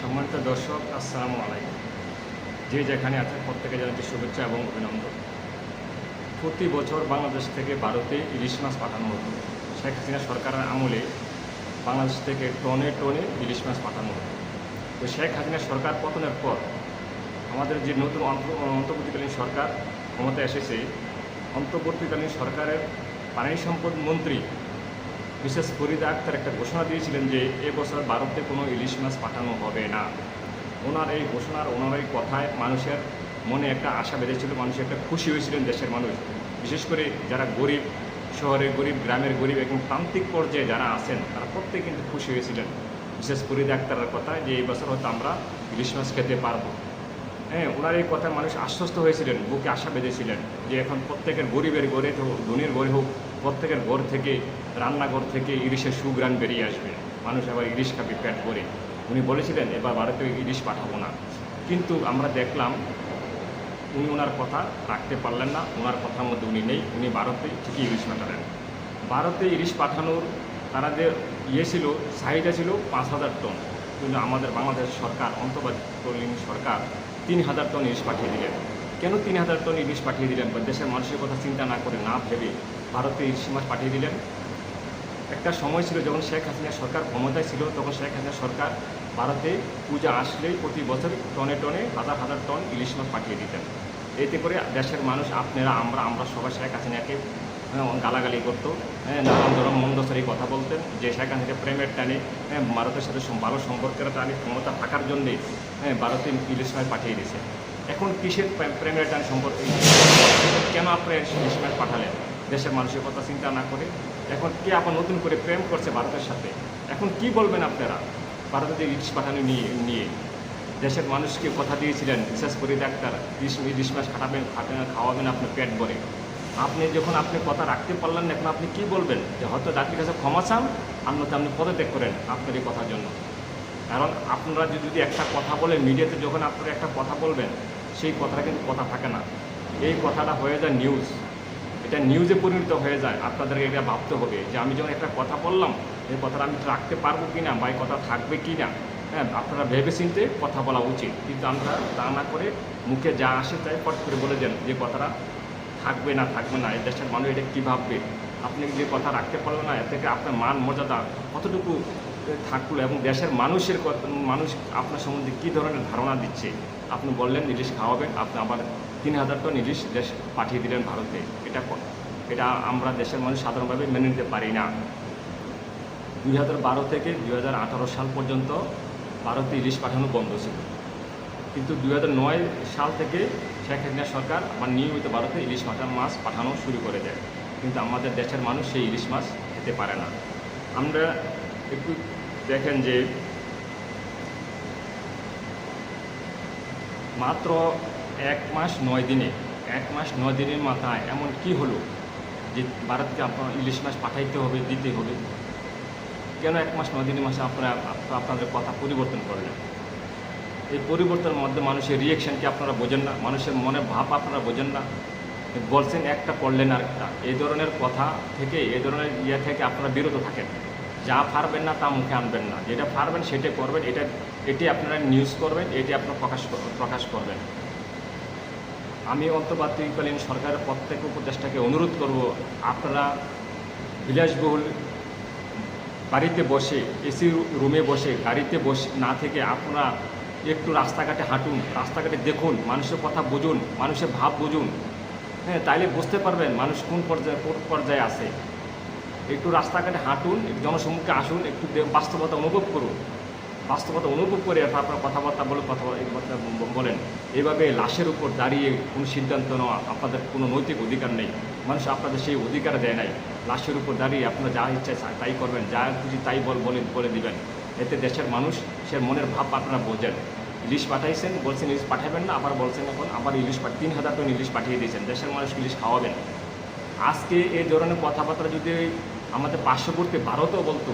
সম্মানিত দর্শক, আসসালামু আলাইকুম। যে যেখানে আছেন প্রত্যেকে জানাচ্ছি শুভেচ্ছা এবং অভিনন্দন। প্রতি বছর বাংলাদেশ থেকে ভারতে ইলিশ মাছ পাঠানো হতো। শেখ হাসিনা সরকারের আমলে বাংলাদেশ থেকে টনে টনে ইলিশ মাছ পাঠানো হতো। তো শেখ হাসিনা সরকার পতনের পর আমাদের যে নতুন অন্ত- অন্তর্বর্তীকালীন সরকার ক্ষমতা এসেছে, অন্তর্বর্তীকালীন সরকারের পানি সম্পদ মন্ত্রী বিশেষ ফরিদা আক্তার একটা ঘোষণা দিয়েছিলেন যে এবছর ভারতে কোনো ইলিশ মাছ পাঠানো হবে না। ওনার এই ঘোষণার ওনার এই কথায় মানুষের মনে একটা আশা বেঁধেছিল, মানুষ একটা খুশি হয়েছিলেন দেশের মানুষ। বিশেষ করে যারা গরিব শহরের গরিব গ্রামের গরিব এবং প্রান্তিক পর্যায়ে যারা আছেন, তারা প্রত্যেকে কিন্তু খুশি হয়েছিলেন বিশেষ ফরিদা আক্তারের কথায় যে এই বছর হয়তো আমরা ইলিশ মাছ খেতে পারব। হ্যাঁ ওনার এই কথায় মানুষ আশ্বস্ত হয়েছিলেন, বুকে আশা বেঁধেছিলেন যে এখন প্রত্যেকের গরিবের ঘরে হোক, ধনির ঘরে হোক প্রত্যেকের ঘর থেকে, রান্নাঘর থেকে ইলিশের সুগ্রাণ বেরিয়ে আসবে। মানুষ আবার ইলিশ খাবে পেট করে উনি বলেছিলেন, এবার ভারতে ইলিশ পাঠাবো না। কিন্তু আমরা দেখলাম, উনি ওনার কথা রাখতে পারলেন না। ওনার কথার মধ্যে উনি নেই। উনি ভারতে ঠিকই ইলিশ পাঠালেন। ভারতে ইলিশ পাঠানোর তারা যে ইয়ে ছিল, চাহিদা ছিল পাঁচ হাজার টন। কিন্তু আমাদের বাংলাদেশ সরকার, অন্তর্বর্তীকালীন সরকার তিন হাজার টন ইলিশ পাঠিয়ে দিলেন। কেন তিন হাজার টন ইলিশ পাঠিয়ে দিলেন? বা দেশের মানুষের কথা চিন্তা না করে না ভেবে ভারতে ইলিশ মাছ পাঠিয়ে দিলেন। একটা সময় ছিল যখন শেখ হাসিনা সরকার ক্ষমতায় ছিল তখন শেখ হাসিনা সরকার ভারতে পূজা আসলেই প্রতি বছর টনে টনে হাজার হাজার টন ইলিশ মাছ পাঠিয়ে দিতেন। এতে করে দেশের মানুষ আপনারা আমরা আমরা সবাই শেখ হাসিনাকে হ্যাঁ, গালাগালি করতো হ্যাঁ, নানান ধরনের মন্দসরি কথা বলতেন যে শেখ হাসিনা প্রেমের টানে হ্যাঁ, ভারতের সাথে ভালো সম্পর্কের টানে ক্ষমতা থাকার জন্যে হ্যাঁ, ভারতে ইলিশ মাছ পাঠিয়ে দিয়েছে। এখন কিসের প্রেমের টান সম্পর্কে? কেন আপনার ইলিশ মাছ পাঠালেন? দেশের মানুষের কথা চিন্তা না করে এখন কে আবার নতুন করে প্রেম করছে ভারতের সাথে? এখন কি বলবেন আপনারা? ভারতের ইলিশ পাঠানো নিয়ে নিয়ে। দেশের মানুষকে কথা দিয়েছিলেন? বিশেষ করে ডাক্তার ইলিশ ইলিশ মাছ খাটাবেন খাটাবেন, খাওয়াবেন আপনার পেট ভরে। আপনি যখন আপনি কথা রাখতে পারলেন না, এখন আপনি কি বলবেন? যে হয়তো জাতির কাছে ক্ষমা চান অন্যথা আপনি পদত্যাগ করেন আপনার এই কথার জন্য। কারণ আপনারা যদি একটা কথা বলে মিডিয়াতে যখন আপনারা একটা কথা বলবেন, সেই কথাটা কিন্তু কথা থাকে না। এই কথাটা হয়ে যায় নিউজ এটা নিউজে পরিণত হয়ে যায়। আপনাদেরকে এটা ভাবতে হবে যে আমি যখন একটা কথা বললাম, এই কথাটা আমি রাখতে পারব কি না বা এই কথা থাকবে কি না হ্যাঁ আপনারা ভেবে চিনতে কথা বলা উচিত। কিন্তু আমরা তা না করে মুখে যা আসে তাই পট করে বলে দেন যে কথাটা থাকবে না থাকবে না। এই দেশের মানুষ এটা কী ভাববে? আপনি যে কথা রাখতে পারলেন না, এর থেকে আপনার মান মর্যাদা কতটুকু থাকল এবং দেশের মানুষের মানুষ আপনার সম্বন্ধে কী ধরনের ধারণা দিচ্ছে? আপনি বললেন ইলিশ খাওয়াবেন, আপনি আবার তিন হাজার টন দেশ পাঠিয়ে দিলেন ভারতে। এটা এটা আমরা দেশের মানুষ সাধারণভাবে মেনে নিতে পারি না। দুই হাজার বারো থেকে দুই হাজার আঠারো সাল পর্যন্ত ভারতে ইলিশ পাঠানো বন্ধ ছিল। কিন্তু দুই হাজার নয় সাল থেকে শেখ হাসিনা সরকার আমার নিয়মিত ভারতে ইলিশ মাছের মাছ পাঠানো শুরু করে দেয়। কিন্তু আমাদের দেশের মানুষ সেই ইলিশ মাছ খেতে পারে না। আমরা একটু দেখেন যে মাত্র এক মাস নয় দিনে, এক মাস নয় দিনের মাথায় এমন কি হলো যে ভারতকে আপনার ইলিশ মাছ পাঠাইতে হবে, দিতে হবে? কেন এক মাস নয় দিনের মাসে আপনারা আপনাদের কথা পরিবর্তন করলেন এই পরিবর্তনের মধ্যে মানুষের রিয়েকশন কি আপনারা বোঝেন না? মানুষের মনে ভাব আপনারা বোঝেন না? বলছেন, একটা করলেন আরেকটা। এই ধরনের কথা থেকে, এই ধরনের ইয়ে থেকে আপনারা বিরত থাকেন। যা পারবেন না তা মুখে আনবেন না। যেটা পারবেন সেটা করবেন, এটা, এটি আপনারা নিউজ করবেন, এটি আপনারা প্রকাশ প্রকাশ করবেন। আমি অন্তর্বর্তীকালীন সরকারের প্রত্যেক উপদেষ্টাকে অনুরোধ করব, আপনারা বিলাসবহুল বাড়িতে বসে এসি রুমে বসে, গাড়িতে বসে, না থেকে আপনারা একটু রাস্তাঘাটে হাঁটুন, রাস্তাঘাটে দেখুন, মানুষের কথা বুঝুন, মানুষের ভাব বুঝুন। হ্যাঁ তাইলে বুঝতে পারবেন মানুষ কোন পর্যায়ে কোন পর্যায়ে আছে। একটু রাস্তাঘাটে হাঁটুন, একটু জনসম্মুখে আসুন, একটু বাস্তবতা অনুভব করুন। বাস্তবতা অনুভব করে তারপর কথাবার্তা বলে কথা বলেন। এইভাবে লাশের উপর দাঁড়িয়ে কোনো সিদ্ধান্ত নেওয়া আপনাদের কোনো নৈতিক অধিকার নেই। মানুষ আপনাদের সেই অধিকার দেয় নাই। লাশের উপর দাঁড়িয়ে আপনারা যা ইচ্ছা তাই করবেন, যা খুশি তাই বল বলে বলে দিবেন। এতে দেশের মানুষ সে মনের ভাব আপনারা বোঝেন। ইলিশ পাঠাইছেন, বলছেন ইলিশ পাঠাবেন না, আবার বলছেন এখন আবার ইলিশ তিন হাজার টন ইলিশ পাঠিয়ে দিয়েছেন। দেশের মানুষ ইলিশ খাওয়াবেন। আজকে এই ধরনের কথাবার্তা যদি আমাদের পার্শ্ববর্তী ভারতও বলতো,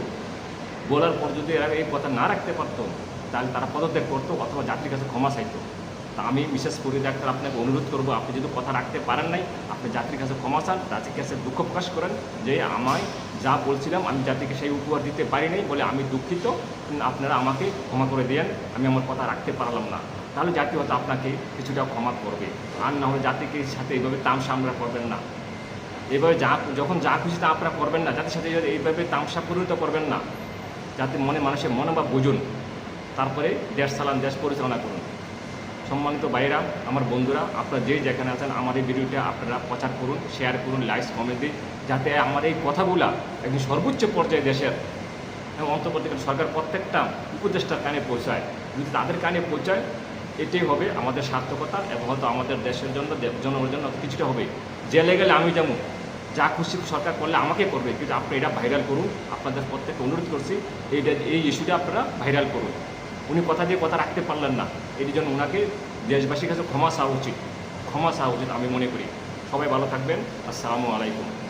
বলার পর যদি এরা এই কথা না রাখতে পারতো, তাহলে তারা পদত্যাগ করতো অথবা যাত্রীর কাছে ক্ষমা চাইতো। তা আমি বিশেষ করে ডাক্তার আপনাকে অনুরোধ করব, আপনি যদি কথা রাখতে পারেন নাই, আপনি যাত্রীর কাছে ক্ষমা চান জাতির কাছে দুঃখ প্রকাশ করেন যে আমায় যা বলছিলাম, আমি জাতিকে সেই উপহার দিতে পারিনি বলে আমি দুঃখিত, আপনারা আমাকে ক্ষমা করে দেন, আমি আমার কথা রাখতে পারলাম না। তাহলে জাতি হয়তো আপনাকে কিছুটা ক্ষমা করবে। আর না হলে জাতিকে সাথে এইভাবে তামসা সামলা করবেন না। এইভাবে যা যখন যা খুশি তা আপনারা করবেন না, জাতির সাথে এইভাবে তামসা পরিণত করবেন না যাতে মনে, মানুষের মনোভাব বুঝুন, তারপরে দেশ চালান, দেশ পরিচালনা করুন। সম্মানিত ভাইরা আমার বন্ধুরা, আপনারা যে যেখানে আছেন, আমার এই ভিডিওটা আপনারা প্রচার করুন শেয়ার করুন লাইক কমেন্ট দিন, যাতে আমার এই কথাগুলা একদিন সর্বোচ্চ পর্যায়ে দেশের এবং অন্তর্বর্তীকালীন সরকার প্রত্যেকটা উপদেষ্টার কানে পৌঁছায়। যদি তাদের কানে পৌঁছায়, এটাই হবে আমাদের সার্থকতা এবং হয়তো আমাদের দেশের জন্য জনগণের জন্য কিছুটা হবে। জেলে গেলে আমি যেমন যা খুশি সরকার করলে আমাকে করবে, কিন্তু আপনি এটা ভাইরাল করুন। আপনাদের প্রত্যেককে অনুরোধ করছি এইটা এই ইস্যুটা আপনারা ভাইরাল করুন। উনি কথা দিয়ে কথা রাখতে পারলেন না। এটি জন্য ওনাকে দেশবাসীর কাছে ক্ষমা চাওয়া উচিত। ক্ষমা চাওয়া উচিত আমি মনে করি। সবাই ভালো থাকবেন। আসসালামু আলাইকুম।